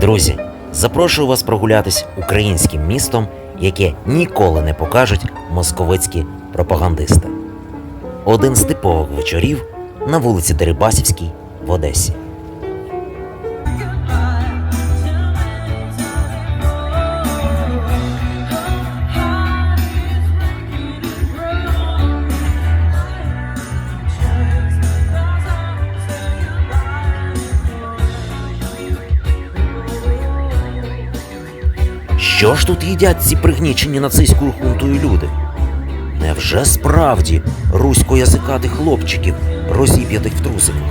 Друзі, запрошую вас прогулятись українським містом, яке ніколи не покажуть московицькі пропагандисти. Один з типових вечорів на вулиці Дерибасівській в Одесі. Що ж тут їдять ці пригнічені нацистською хунтою люди? Невже справді руськоязикатих хлопчиків, розіп'ятих в трусиках?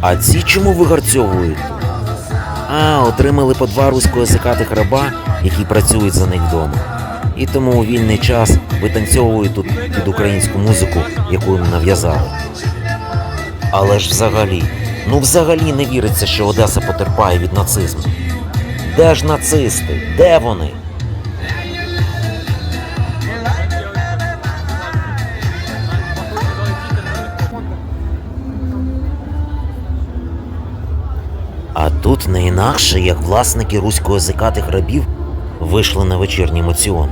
А ці чому вигарцьовують? А, отримали по два руськоязикатих раба, які працюють за них вдома. І тому у вільний час витанцьовують тут під українську музику, яку їм нав'язали. Але ж взагалі, ну взагалі не віриться, що Одеса потерпає від нацизму. Де ж нацисти? Де вони? А тут не інакше, як власники руськоязикатих рабів вийшли на вечірній моціон.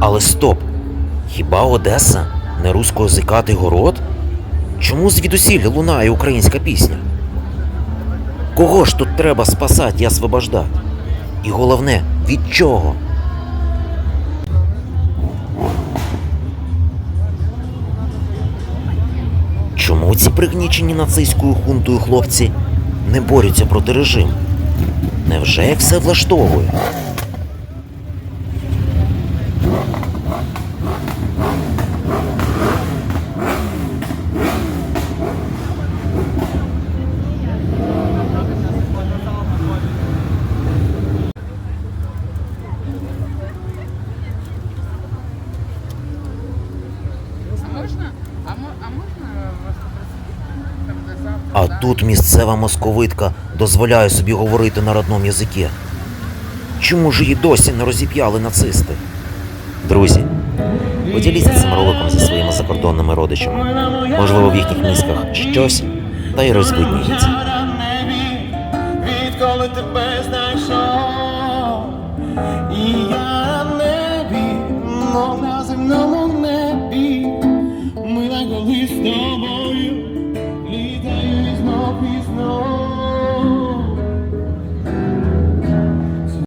Але стоп! Хіба Одеса не руськоязикатий город? Чому звідусіль лунає українська пісня? Кого ж тут треба спасати і освобождати? І головне, від чого? Чому ці пригнічені нацистською хунтою хлопці не борються проти режиму? Невже все влаштовує? А можна? А, мо- а можна вас попросити? Там, де завтра, А да? тут місцева московитка дозволяє собі говорити на родному язикі. Чому ж її досі не розіп'яли нацисти? Друзі, поділіться цим роликом зі своїми закордонними родичами. Можливо, в їхніх мізках щось, та й розвидніється. Відколи тебе знайшов, і я на небі, мов на земному коли з.